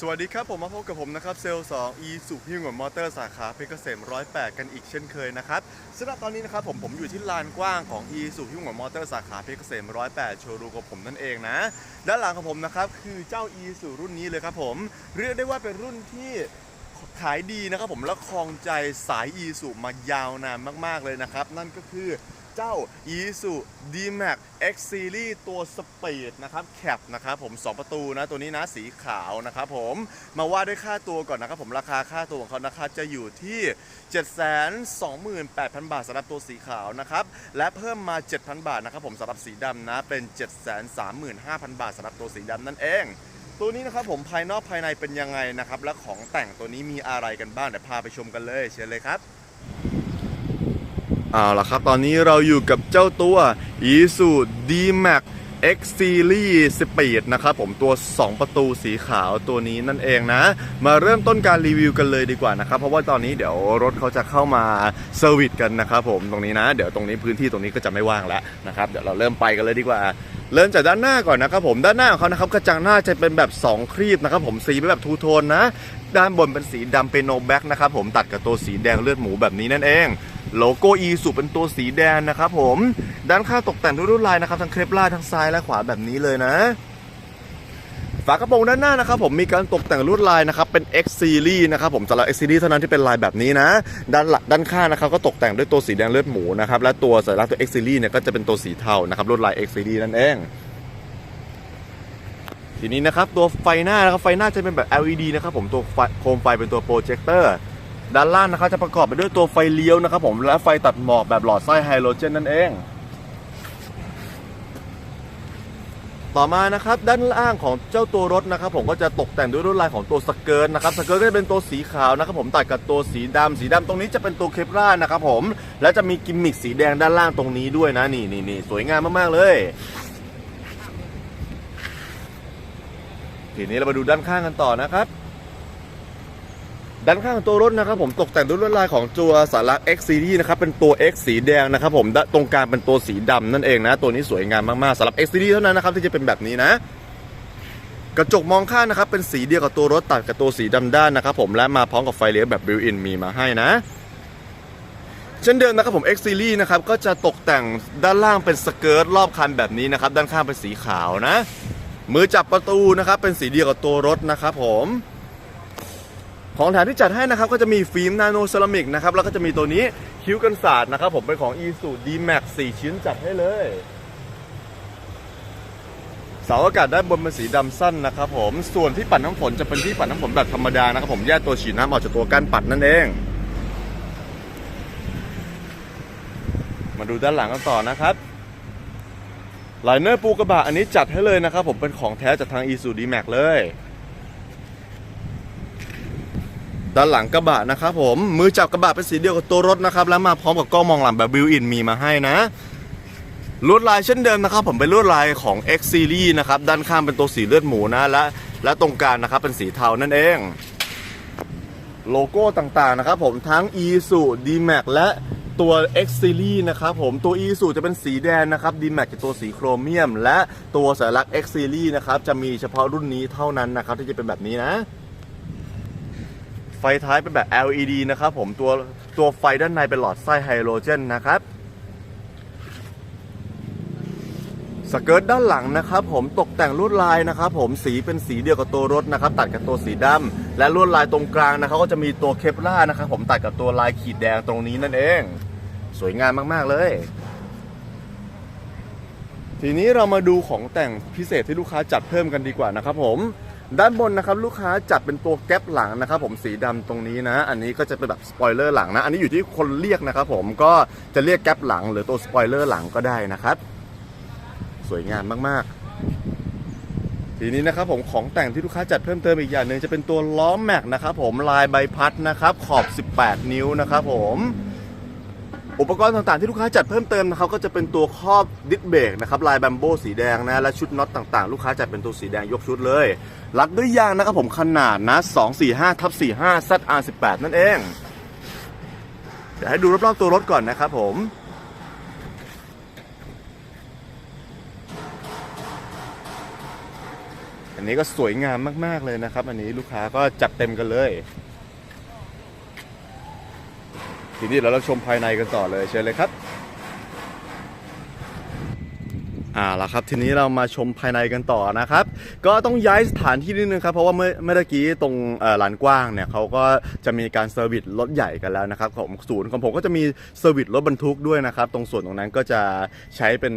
สวัสดีครับผมมาพบกับผมนะครับเซลล์2 e สุพิงกับมอเตอร์สาขาเพชรเกษม108 กันอีกเช่นเคยนะครับสำหรับตอนนี้นะครับผมผมอยู่ที่ลานกว้างของ e สุพิงกับมอเตอร์สาขาเพชรเกษม108 โชว์รูมของผมนั่นเองนะ ด้านหลังของผมนะครับคือเจ้า e สุรุ่นนี้เลยครับผม เรียกได้ว่าเป็นรุ่นที่ขายดีนะครับผมและครองใจสาย e สุมายาวนานมาก ๆเลยนะครับ นั่นก็คือ เจ้า e s u D-Max X Series ตัวสปีดนะครับแคปนะครับผม 2 ประตูนะตัวนี้นะสีขาวนะครับผมมาว่าด้วยค่าตัวก่อนนะครับผมราคาค่าตัวของเขานะครับจะอยู่ที่ 728,000 บาทสำหรับตัวสีขาวนะครับและเพิ่มมา 7,000 บาทนะครับผมสำหรับสีดำนะเป็น 735,000 บาทสำหรับตัวสีดำนั่นเองตัวนี้นะครับผมภายนอกภายในเป็นยังไงนะครับ และของแต่งตัวนี้มีอะไรกันบ้างเดี๋ยวพาไปชมกันเลยเชิญเลยครับ เอาละครับ ตอนนี้เราอยู่กับเจ้าตัว i s u D-Max X Series Speed นะครับผมตัว 2 ประตูสีขาวตัวนี้นั่นเองนะ มาเริ่มต้นการรีวิวกันเลยดีกว่านะครับ เพราะว่าตอนนี้เดี๋ยวรถเขาจะเข้ามาเซอร์วิสกันนะครับผมตรงนี้นะ เดี๋ยวตรงนี้พื้นที่ตรงนี้ก็จะไม่ว่างแล้วนะครับ เดี๋ยวเราเริ่มไปกันเลยดีกว่า เริ่มจากด้านหน้าก่อนนะครับผมด้านหน้าของเขานะครับกระจังหน้าจะเป็นแบบ 2 ครีบนะครับผมสีเป็นแบบทูโทนนะ ด้านบนเป็นสีดำเป็นโนแบ็กนะครับผมตัดกับตัวสีแดงเลือดหมูแบบนี้นั่นเอง โลโก้อีสุเป็นตัวสีแดงนะครับผมด้านข้างตกแต่งด้วยลวดลายนะครับทั้งเครปล่าทั้งซ้ายและขวาแบบนี้เลยนะฝากระโปรงด้านหน้านะครับผมมีการตกแต่งลวดลายนะครับเป็น X Series นะครับผมสำหรับ X Series เท่านั้นที่เป็นลายแบบนี้นะ ด้านหลังด้านข้างนะครับก็ตกแต่งด้วยตัวสีแดงเลือดหมูนะครับและตัวสัญลักษณ์ตัว X Series เนี่ยก็จะเป็นตัวสีเทานะครับลวดลาย X Series นั่นเองทีนี้นะครับตัวไฟหน้านะครับไฟหน้าจะเป็นแบบ LED นะครับผมตัวโคมไฟเป็นตัวโปรเจคเตอร์ ด้านล่างนะครับจะประกอบไปด้วยตัวไฟเลี้ยวนะครับผมและไฟตัดหมอกแบบหลอดไส้ไฮโดรเจนนั่นเอง ต่อมานะครับด้านล่างของเจ้าตัวรถนะครับผมก็จะตกแต่งด้วยลวดลายของตัวสเกิร์ตนะครับสเกิร์ตก็จะเป็นตัวสีขาวนะครับผมตัดกับตัวสีดำสีดำตรงนี้จะเป็นตัวเคปรานะครับผมและจะมีกิมมิคสีแดงด้านล่างตรงนี้ด้วยนะนี่นี่นี่สวยงามมากๆเลยทีนี้เรามาดูด้านข้างกันต่อนะครับ ด้านข้างของตัวรถนะครับผมตกแต่งด้วยลวดลายของตัวสาระ X Series นะครับเป็นตัว X สีแดงนะครับผมตรงกลางเป็นตัวสีดำนั่นเองนะ ตัวนี้สวยงามมากๆสำหรับ X Series เท่านั้นนะครับที่จะเป็นแบบนี้นะ กระจกมองข้างนะครับเป็นสีเดียวกับตัวรถตัดกับตัวสีดำด้านนะครับผมและมาพร้อมกับไฟเลี้ยวแบบบิวอินมีมาให้นะเช่นเดิมนะครับผม X Series นะครับก็จะตกแต่งด้านล่างเป็นสเกิร์ตรอบคันแบบนี้นะครับด้านข้างเป็นสีขาวนะ มือจับประตูนะครับเป็นสีเดียวกับตัวรถนะครับผม ของแถมที่จัดให้นะครับก็จะมีฟิล์มนาโนเซรามิกนะครับแล้วก็จะมีตัวนี้คิ้วกันศาสตร์นะครับผมเป็นของ e s u D-Max 4 ชิ้นจัดให้เลยเสาอากาศด้านบนเป็นสีดำสั้นนะครับผมส่วนที่ปัดน้ำฝนจะเป็นที่ปัดน้ำฝนแบบธรรมดานะครับผมแยกตัวฉีดน้ำออกจากตัวก้านปัดนั่นเอง มาดูด้านหลังกันต่อนะครับไลเนอร์ปูกระบะอันนี้จัดให้เลยนะครับผมเป็นของแท้จากทาง e s u D-Max เลย ด้านหลังกระบะนะครับผมมือจับกระบะเป็นสีเดียวกับตัวรถนะครับแล้วมาพร้อมกับกล้องมองหลังแบบบิวอินมีมาให้นะลวดลายเช่นเดิมนะครับ ผมเป็นลวดลายของ X Series นะครับด้านข้างเป็นตัวสีเลือดหมูนะและและตรงกลางนะครับเป็นสีเทานั่นเอง โลโก้ต่างๆนะครับผมทั้ง e s u D-Max และตัว X Series นะครับผมตัว e s u จะเป็นสีแดงนะครับ D-Max จะตัวสีโครเมียม และตัวสัญลักษณ์ X Series นะครับจะมีเฉพาะรุ่นนี้เท่านั้นนะครับที่จะเป็นแบบนี้นะ ฟท้ายเป็นแบบ LED นะครับผมตัวตัวไฟด้านในเป็นหลอดไส้ไฮโดรเจนนะครับสเกิร์ตด้านหลังนะครับผมตกแต่งลวดลายนะครับผมสีเป็นสีเดียวกับตัวรถนะครับตัดกับตัวสีดำและลวดลายตรงกลางนะครับก็จะมีตัวเคปล่านะครับผมตัดกับตัวลายขีดแดงตรงนี้นั่นเอง สวยงามมากๆเลย ทีนี้เรามาดูของแต่งพิเศษที่ลูกค้าจัดเพิ่มกันดีกว่านะครับผม ด้านบนนะครับลูกค้าจัดเป็นตัวแก๊ปหลังนะครับผมสีดำตรงนี้นะ อันนี้ก็จะเป็นแบบสปอยเลอร์หลังนะ อันนี้อยู่ที่คนเรียกนะครับผมก็จะเรียกแก๊ปหลังหรือตัวสปอยเลอร์หลังก็ได้นะครับ สวยงามมากๆทีนี้นะครับผมของแต่งที่ลูกค้าจัดเพิ่มเติมอีกอย่างหนึ่งจะเป็นตัวล้อแม็กนะครับผมลายใบพัดนะครับขอบ 18 นิ้วนะครับผม อุปกรณ์ต่างๆที่ลูกค้าจัดเพิ่มเติมนะครับก็จะเป็นตัวครอบดิสเบรกนะครับลายแบมโบสีแดงนะและชุดน็อตต่างๆ ลูกค้าจัดเป็นตัวสีแดงยกชุดเลย รัดด้วยยางนะครับผมขนาดนะ245ทับ45 ZR18 นั่นเอง เดี๋ยวให้ดูรอบๆตัวรถก่อนนะครับผมเห็นนนี้ก็สวยงามมากๆเลยนะครับ อันนี้ลูกค้าก็จัดเต็มกันเลย ทีนี้เราเราชมภายในกันต่อเลยเชิญเลยครับ อ่าละครับทีนี้เรามาชมภายในกันต่อนะครับ ก็ต้องย้ายสถานที่นิดนึงครับเพราะว่าเมื่อเมื่อกี้ตรงหลานกว้างเนี่ยเขาก็จะมีการเซอร์วิสรถใหญ่กันแล้วนะครับของศูนย์ของผมก็จะมีเซอร์วิสรถบรรทุกด้วยนะครับ ตรงส่วนตรงนั้นก็จะใช้เป็น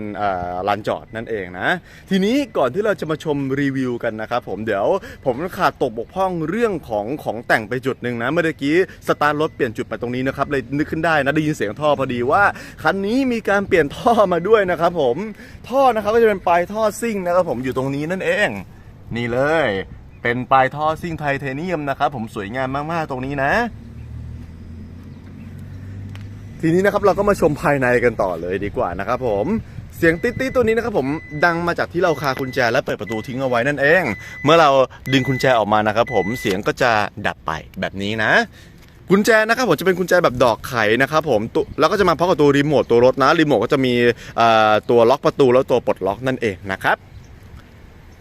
ลานจอดนั่นเองนะ ทีนี้ก่อนที่เราจะมาชมรีวิวกันนะครับผมเดี๋ยวผมขาดตกบกพร่องเรื่องของของแต่งไปจุดหนึ่งนะเมื่อกี้สตาร์รถเปลี่ยนจุดมาตรงนี้นะครับเลยนึกขึ้นได้นะได้ยินเสียงท่อพอดีว่าคันนี้มีการเปลี่ยนท่อมาด้วยนะครับผมท่อนะครับก็จะเป็นปลายท่อซิ่งนะครับผมอยู่ตรงนี้นั่นเอง นี่เลย เป็นปลายท่อซิ่งไทเทเนียมนะครับผมสวยงามมากๆตรงนี้นะ ทีนี้นะครับเราก็มาชมภายในกันต่อเลยดีกว่านะครับผมเสียงติ๊ดๆตัวนี้นะครับผมดังมาจากที่เราคากุญแจและเปิดประตูทิ้งเอาไว้นั่นเอง เมื่อเราดึงกุญแจออกมานะครับผมเสียงก็จะดับไปแบบนี้นะ กุญแจนะครับผมจะเป็นกุญแจแบบดอกไขนะครับผมตุแล้วก็จะมาพร้อมกับตัวรีโมทตัวรถนะรีโมทก็จะมีตัวล็อกประตูแล้วตัวปลดล็อกนั่นเองนะครับ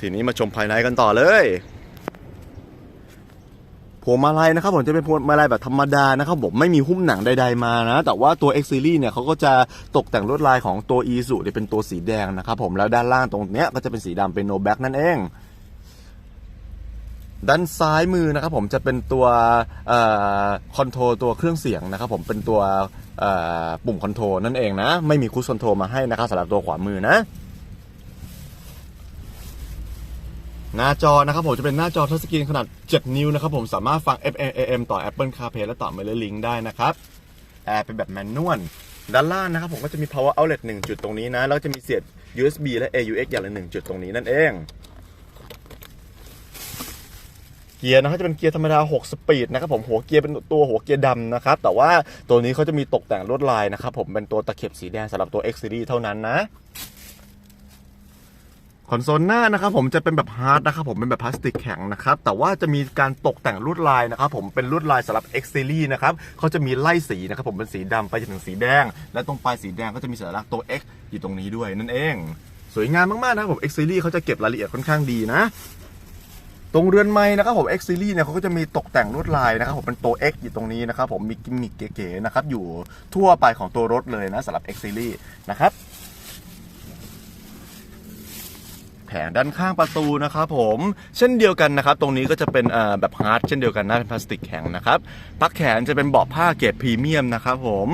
ทีนี้มาชมภายในกันต่อเลยพวงมาลัยนะครับผมจะเป็นพวงมาลัยแบบธรรมดานะครับผมไม่มีหุ้มหนังใดๆมานะ แต่ว่าตัว X Series เนี่ยเขาก็จะตกแต่งลวดลายของตัว e s u เนี่ยเป็นตัวสีแดงนะครับผมแล้วด้านล่างตรงเนี้ยก็จะเป็นสีดำเป็น no back นั่นเอง ด้านซ้ายมือนะครับผมจะเป็นตัวคอนโทรลตัวเครื่องเสียงนะครับผมเป็นตัวปุ่มคอนโทรลนั่นเองนะ ไม่มีคูสคอนโทรลมาให้นะครับสำหรับตัวขวามือนะหน้าจอนะครับผมจะเป็นหน้าจอทัชสกรีนขนาด 7 นิ้วนะครับผมสามารถฟัง FM AM ต่อ Apple CarPlay และต่อ m a i l Link ได้นะครับแอร์เป็นแบบแมนนวลด้านล่างนะครับผมก็จะมี power outlet 1 จุดตรงนี้นะ แล้วจะมีเสียบ USB และ AUX อย่างละ1จุดตรงนี้นั่นเอง เกียร์นะครับจะเป็นเกียร์ธรรมดา 6 สปีดนะครับผมหัวเกียร์เป็นตัวหัวเกียร์ดำนะครับแต่ว่าตัวนี้เขาจะมีตกแต่งลวดลายนะครับผมเป็นตัวตะเข็บสีแดงสำหรับตัว X Series เท่านั้นนะคอนโซลหน้านะครับผมจะเป็นแบบฮาร์ดนะครับผมเป็นแบบพลาสติกแข็งนะครับแต่ว่าจะมีการตกแต่งลวดลายนะครับผมเป็นลวดลายสำหรับ X Series นะครับเขาจะมีไล่สีนะครับผมเป็นสีดำไปจนถึงสีแดง และตรงปลายสีแดงก็จะมีสัญลักษณ์ตัว X อยู่ตรงนี้ด้วยนั่นเอง สวยงามมากๆนะครับผม X Series เขาจะเก็บรายละเอียดค่อนข้างดีนะ ตรงเรือนไม้นะครับผม X Series เนี่ยเขาก็จะมีตกแต่งลวดลายนะครับผมเป็นตัว X อยู่ตรงนี้นะครับผมมีกิมมิคเก๋ๆนะครับอยู่ทั่วไปของตัวรถเลยนะสำหรับ X Series นะครับแผงด้านข้างประตูนะครับผมเช่นเดียวกันนะครับ ตรงนี้ก็จะเป็นเอ่อแบบฮาร์ดเช่นเดียวกันนะเป็นพลาสติกแข็งนะครับปักแขนจะเป็นเบาะผ้าเกรดพรีเมียมนะครับผม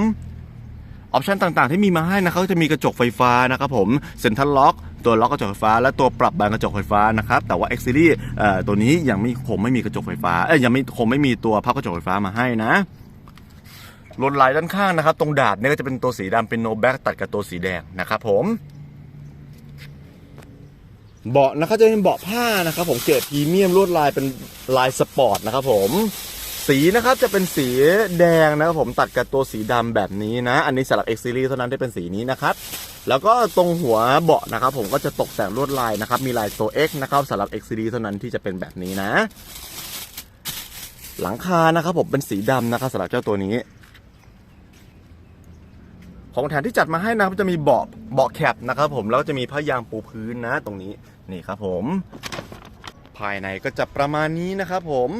ออปชันต่างๆ ที่มีมาให้นะครับจะมีกระจกไฟฟ้านะครับผมเซ็นทรัลล็อก ตัวล็อกกระจกไฟฟ้า และตัวปรับบานกระจกไฟฟ้านะครับแต่ว่า X Series เอ่อตัวนี้ยังไม่คงไม่มีกระจกไฟฟ้าเอ้ยยังไม่คงไม่มีตัวพับกระจกไฟฟ้ามาให้นะลวดลายด้านข้างนะครับ ตรงดาบเนี่ยก็จะเป็นตัวสีดำเป็นโนแบ็กตัดกับตัวสีแดงนะครับผมเบาะนะครับจะเป็นเบาะผ้านะครับผมเกรดพรีเมียมลวดลายเป็นลายสปอร์ตนะครับผม สีนะครับจะเป็นสีแดงนะครับผมตัดกับตัวสีดำแบบนี้นะ อันนี้สำหรับ X Series เท่านั้นได้เป็นสีนี้นะครับแล้วก็ตรงหัวเบาะนะครับผมก็จะตกแต่งลวดลายนะครับมีลายตัว X นะครับสำหรับ X Series เท่านั้นที่จะเป็นแบบนี้นะ หลังคานะครับผมเป็นสีดำนะครับสำหรับเจ้าตัวนี้ ของแถมที่จัดมาให้นะครับจะมีเบาะเบาะแคปนะครับผมแล้วก็จะมีผ้ายางปูพื้นนะตรงนี้นี่ครับผม ภายในก็จะประมาณนี้นะครับผม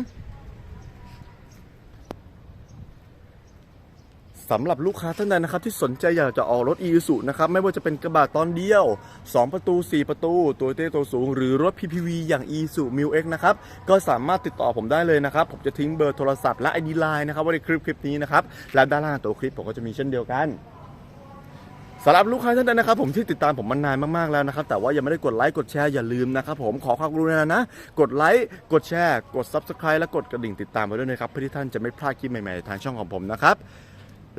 สำหรับลูกค้าท่านใดนะครับที่สนใจอยากจะออกรถ e ี s u นะครับไม่ว่าจะเป็นกระบะตอนเดียว 2 ประตู 4 ประตู ตัวเต้ตัวสูง หรือรถ PPV อย่าง e ี s u m i l X นะครับก็สามารถติดต่อผมได้เลยนะครับ ผมจะทิ้งเบอร์โทรศัพท์และ ID Line นะครับไว้ในคลิปคลิปนี้นะครับและด้านล่างตัวคลิปผมก็จะมีเช่นเดียวกันสำหรับลูกค้าท่านใดนะครับผมที่ติดตามผมมานานมากๆแล้วนะครับแต่ว่ายังไม่ได้กดไลค์กดแชร์อย่าลืมนะครับผมขอความกรุณานะ กดไลค์กดแชร์ กด Subscribe และกดกระดิ่งติดตามไว้ด้วยนะครับเพื่อที่ท่านจะไม่พลาดคลิปใหม่ๆทางช่องของผมนะครับ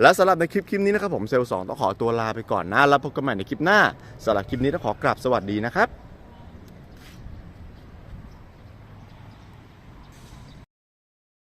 และสำหรับในคลิปคลิปนี้นะครับผมเซลล์สองต้องขอตัวลาไปก่อนนะ แล้วพบกันใหม่ในคลิปหน้าสำหรับคลิปนี้ต้องขอกราบสวัสดีนะครับ